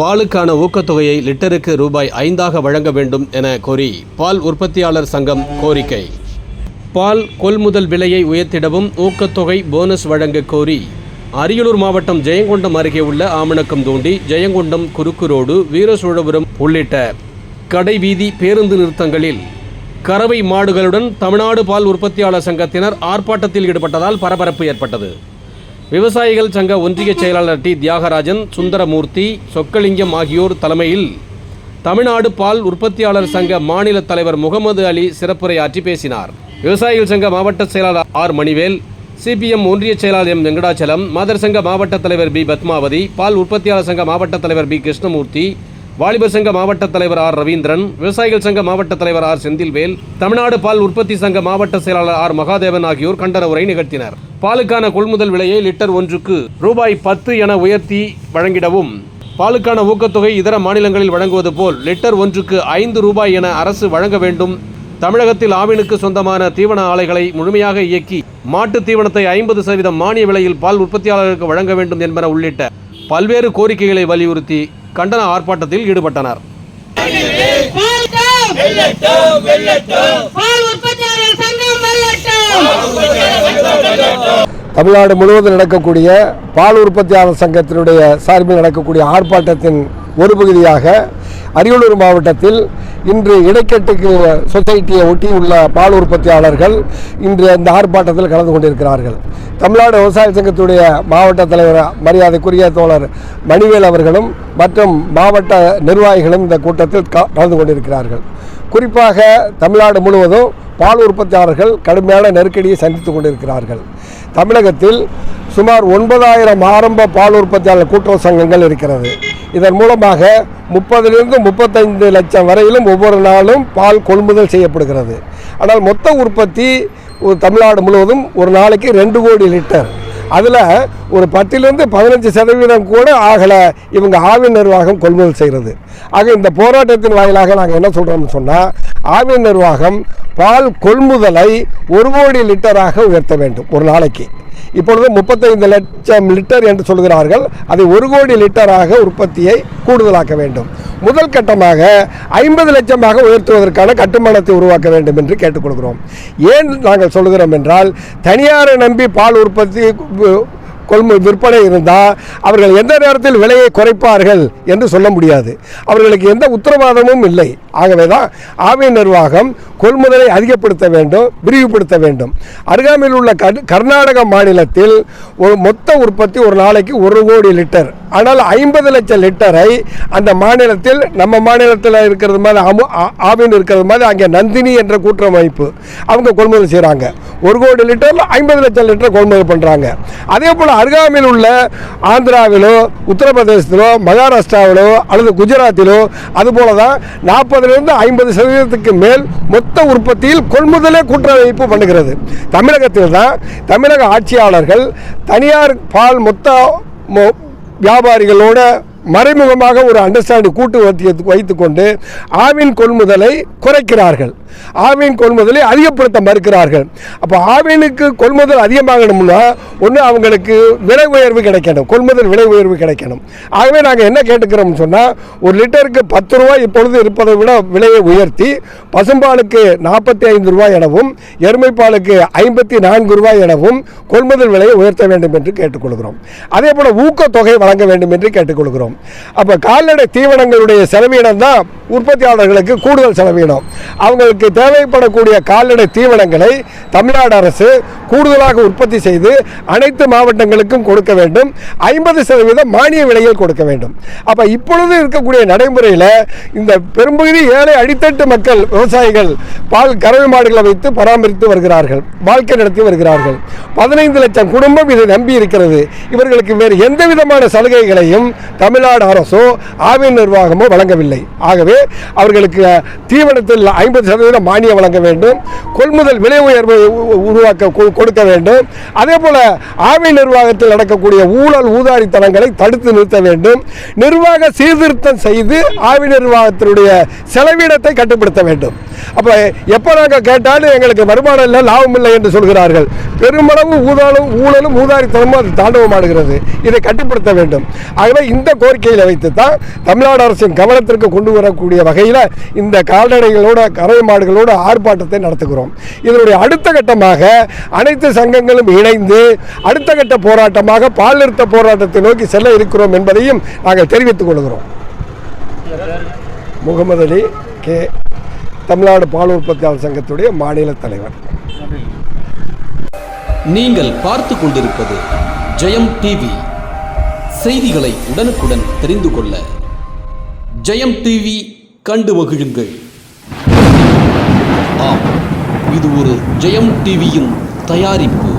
பாலுக்கான ஊக்கத்தொகையை லிட்டருக்கு ரூபாய் ஐந்தாக வழங்க வேண்டும் என கோரி பால் உற்பத்தியாளர் சங்கம் கோரிக்கை. பால் கொள்முதல் விலையை உயர்த்திடவும் ஊக்கத்தொகை போனஸ் வழங்க கோரி. அரியலூர் மாவட்டம் ஜெயங்கொண்டம் அருகே உள்ள ஆமணக்கம் தூண்டி ஜெயங்கொண்டம் குறுக்கு ரோடு வீரசோழபுரம் உள்ளிட்ட கடைவீதி பேருந்து நிறுத்தங்களில் கறவை மாடுகளுடன் தமிழ்நாடு பால் உற்பத்தியாளர் சங்கத்தினர் ஆர்ப்பாட்டத்தில் ஈடுபட்டதால் பரபரப்பு ஏற்பட்டது. விவசாயிகள் சங்க ஒன்றிய செயலாளர் டி. தியாகராஜன் சுந்தரமூர்த்தி சொக்கலிங்கம் ஆகியோர் தலைமையில் தமிழ்நாடு பால் உற்பத்தியாளர் சங்க மாநில தலைவர் முகமது அலி சிறப்புரையாற்றி பேசினார். விவசாயிகள் சங்க மாவட்ட செயலாளர் ஆர். மணிவேல் சிபிஎம் ஒன்றிய செயலாளர் எம். வெங்கடாச்சலம் மாதர் சங்க மாவட்ட தலைவர் பி. பத்மாவதி பால் உற்பத்தியாளர் சங்க மாவட்ட தலைவர் பி. கிருஷ்ணமூர்த்தி வாலிபர் சங்க மாவட்ட தலைவர் ஆர். ரவீந்திரன் விவசாயிகள் சங்க மாவட்ட தலைவர் ஆர். செந்தில்வேல் தமிழ்நாடு பால் உற்பத்தி சங்க மாவட்ட செயலாளர் ஆர். மகாதேவன் ஆகியோர் கண்டன உரை நிகழ்த்தினர். பாலுக்கான கொள்முதல் விலையை லிட்டர் ஒன்றுக்கு ரூபாய் பத்து என உயர்த்தி வழங்கிடவும். பாலுக்கான ஊக்கத்தொகை இதர மாநிலங்களில் வழங்குவது போல் லிட்டர் ஒன்றுக்கு ஐந்து ரூபாய் என அரசு வழங்க வேண்டும். தமிழகத்தில் ஆவினுக்கு சொந்தமான தீவன ஆலைகளை முழுமையாக இயக்கி மாட்டுத் தீவனத்தை ஐம்பது சதவீதம் மானிய விலையில் பால் உற்பத்தியாளர்களுக்கு வழங்க வேண்டும் என்பன உள்ளிட்ட பல்வேறு கோரிக்கைகளை வலியுறுத்தி கண்டன ஆர்ப்பாட்டத்தில் ஈடுபட்டனர். தமிழ்நாடு முழுவதும் நடக்கக்கூடிய பால் உற்பத்தியாளர் சங்கத்தினுடைய சார்பில் நடக்கக்கூடிய ஆர்ப்பாட்டத்தின் ஒரு பகுதியாக அரியலூர் மாவட்டத்தில் இன்று இடைக்கட்டுக்கு சொசைட்டியை ஒட்டி உள்ள பால் உற்பத்தியாளர்கள் இன்று இந்த ஆர்ப்பாட்டத்தில் கலந்து கொண்டிருக்கிறார்கள். தமிழ்நாடு விவசாய சங்கத்துடைய மாவட்ட தலைவர் மரியாதைக்குரிய தோழர் மணிவேல் அவர்களும் மற்றும் மாவட்ட நிர்வாகிகளும் இந்த கூட்டத்தில் கலந்து கொண்டிருக்கிறார்கள். குறிப்பாக தமிழ்நாடு முழுவதும் பால் உற்பத்தியாளர்கள் கடுமையான நெருக்கடியை சந்தித்துக் கொண்டிருக்கிறார்கள். தமிழகத்தில் சுமார் ஒன்பதாயிரம் ஆரம்ப பால் உற்பத்தியாளர் கூட்டுறவு சங்கங்கள் இருக்கிறது. இதன் மூலமாக முப்பதிலிருந்து முப்பத்தைந்து லட்சம் வரையிலும் ஒவ்வொரு நாளும் பால் கொள்முதல் செய்யப்படுகிறது. ஆனால் மொத்த உற்பத்தி ஒரு தமிழ்நாடு முழுவதும் ஒரு நாளைக்கு ரெண்டு கோடி லிட்டர். அதில் ஒரு பத்திலிருந்து பதினஞ்சு சதவீதம் கூட ஆகலை. இவங்க ஆவின் நிர்வாகம் கொள்முதல் செய்கிறது. ஆக இந்த போராட்டத்தின் வாயிலாக நாங்கள் என்ன சொல்கிறோம்னு சொன்னால் ஆவின் நிர்வாகம் பால் கொள்முதலை ஒரு கோடி லிட்டராக உயர்த்த வேண்டும் ஒரு நாளைக்கு. இப்பொழுது முப்பத்தைந்து லட்சம் லிட்டர் என்று சொல்கிறார்கள். அதை ஒரு கோடி லிட்டராக உற்பத்தியை கூடுதலாக்க வேண்டும். முதல் கட்டமாக ஐம்பது லட்சமாக உயர்த்துவதற்கான கட்டுமானத்தை உருவாக்க வேண்டும் என்று கேட்டுக்கொள்கிறோம். ஏன் நாங்கள் சொல்கிறோம் என்றால் தனியாரை நம்பி பால் உற்பத்தி கொள்மு விற்பனை இருந்தால் அவர்கள் எந்த நேரத்தில் விலையை குறைப்பார்கள் என்று சொல்ல முடியாது. அவர்களுக்கு எந்த உத்தரவாதமும் இல்லை. ஆகவே தான் ஆவின் நிர்வாகம் கொள்முதலை அதிகப்படுத்த வேண்டும் விரிவுபடுத்த வேண்டும். அருகாமையில் உள்ள கர்நாடக மாநிலத்தில் ஒரு மொத்த உற்பத்தி ஒரு நாளைக்கு ஒரு கோடி லிட்டர். ஆனால் ஐம்பது லட்சம் லிட்டரை அந்த மாநிலத்தில் நம்ம மாநிலத்தில் இருக்கிறது மாதிரி அமு ஆவின் இருக்கிறது மாதிரி அங்கே நந்தினி என்ற கூட்டமைப்பு அவங்க கொள்முதல் செய்கிறாங்க ஒரு கோடி லிட்டரில் ஐம்பது லட்சம் லிட்டர் கொள்முதல் பண்ணுறாங்க அதே போல் அருகாமையில் உள்ள ஆந்திராவிலோ உத்தரப்பிரதேசத்திலோ மகாராஷ்டிராவிலோ அல்லது குஜராத்திலோ அதுபோல தான் நாற்பது நாற்பதுலேருந்து ஐம்பது சதவீதத்துக்கு மேல் மொத்த உற்பத்தியில் கொள்முதலே கூட்டமைப்பு பண்ணுகிறது. தமிழகத்தில் தான் தமிழக ஆட்சியாளர்கள் தனியார் பால் மொத்த மொ- வியாபாரிகளோட மறைமுகமாக ஒரு அண்டர்ஸ்டாண்டிங் கூட்டு வைத்து வைத்துக்கொண்டு ஆவின் கொள்முதலை குறைக்கிறார்கள். ஆவின் கொள்முதலை அதிகப்படுத்த மறுக்கிறார்கள். அப்போ ஆவினுக்கு கொள்முதல் அதிகமாகணும்னா ஒன்று அவங்களுக்கு விலை உயர்வு கிடைக்கணும். கொள்முதல் விலை உயர்வு கிடைக்கணும். ஆகவே நாங்கள் என்ன கேட்டுக்கிறோம்னு சொன்னால் ஒரு லிட்டருக்கு பத்து ரூபாய் இப்பொழுது இருப்பதை விட விலையை உயர்த்தி பசும்பாலுக்கு நாற்பத்தி ஐந்து ரூபாய் எனவும் எருமைப்பாலுக்கு ஐம்பத்தி நான்கு ரூபாய் எனவும் கொள்முதல் விலையை உயர்த்த வேண்டும் என்று கேட்டுக்கொள்கிறோம். அதே போல் ஊக்கத்தொகை வழங்க வேண்டும் என்று கேட்டுக்கொள்கிறோம். அப்போ கால்நடை தீவனங்களுடைய செலவினம் தான் உற்பத்தியாளர்களுக்கு கூடுதல் செலவீனம் அவங்களுக்கு தேவைப்படக்கூடிய கால்நடை தீவனங்களை தமிழ்நாடு அரசு கூடுதலாக உற்பத்தி செய்து அனைத்து மாவட்டங்களுக்கும் கொடுக்க வேண்டும். ஐம்பது சதவீதம் மானிய விலையில் கொடுக்க வேண்டும். அப்போ இப்பொழுது இருக்கக்கூடிய நடைமுறையில் இந்த பெரும்பகுதி ஏழை அடித்தட்டு மக்கள் விவசாயிகள் பால் கறவை மாடுகளை வைத்து பராமரித்து வருகிறார்கள் வாழ்க்கை நடத்தி வருகிறார்கள். பதினைந்து லட்சம் குடும்பம் இதை நம்பி இருக்கிறது. இவர்களுக்கு வேறு எந்த விதமான சலுகைகளையும் தமிழ்நாடு அரசோ ஆவின் நிர்வாகமோ வழங்கவில்லை. ஆகவே அவர்களுக்கு தீவனத்தில் ஐம்பது சதவீதம் மானியம் வழங்க வேண்டும். கொள்முதல் விலை உயர்வை உ- உருவாக்க கொடுக்க வேண்டும். அதே போல ஆவி நிர்வாகத்தில் நடக்கக்கூடிய ஊழல் ஊதாரித்தனங்களை தடுத்து நிறுத்த வேண்டும். நிர்வாக சீர்திருத்தம் செய்து ஆவி நிர்வாகத்தினுடைய செலவினத்தை கட்டுப்படுத்த வேண்டும். அப்போ எப்போ நாங்கள் கேட்டாலும் எங்களுக்கு வருமானம் இல்லை லாபம் இல்லை என்று சொல்கிறார்கள். பெருமளவு ஊதாலும் ஊழலும் ஊதாரித்தனமும் அது தாண்டவமாடுகிறது இதை கட்டுப்படுத்த வேண்டும். ஆகவே இந்த கோரிக்கையில் வைத்து தான் தமிழ்நாடு அரசின் கவனத்திற்கு கொண்டு வரக்கூடிய வகையில் இந்த கால்நடைகளோட கறவை மாடுகளோட ஆர்ப்பாட்டத்தை நடத்துகிறோம். இதனுடைய அடுத்த கட்டமாக அனைத்து சங்கங்களும் இணைந்து அடுத்த கட்ட போராட்டமாக பால் நிறுத்த போராட்டத்தை நோக்கி செல்ல இருக்கிறோம் என்பதையும் நாங்கள் தெரிவித்துக் கொள்கிறோம். முகமது அலி கே. தமிழ்நாடு பால் உற்பத்தியாளர் சங்கத்துடைய மாநில தலைவர். நீங்கள் பார்த்து கொண்டிருப்பது ஜெயம் டிவி. செய்திகளை உடனுக்குடன் தெரிந்து கொள்ள ஜெயம் டிவி கண்டு மகிழுங்கள். ஆம் இது ஒரு ஜெயம் டிவியின் தயாரிப்பு.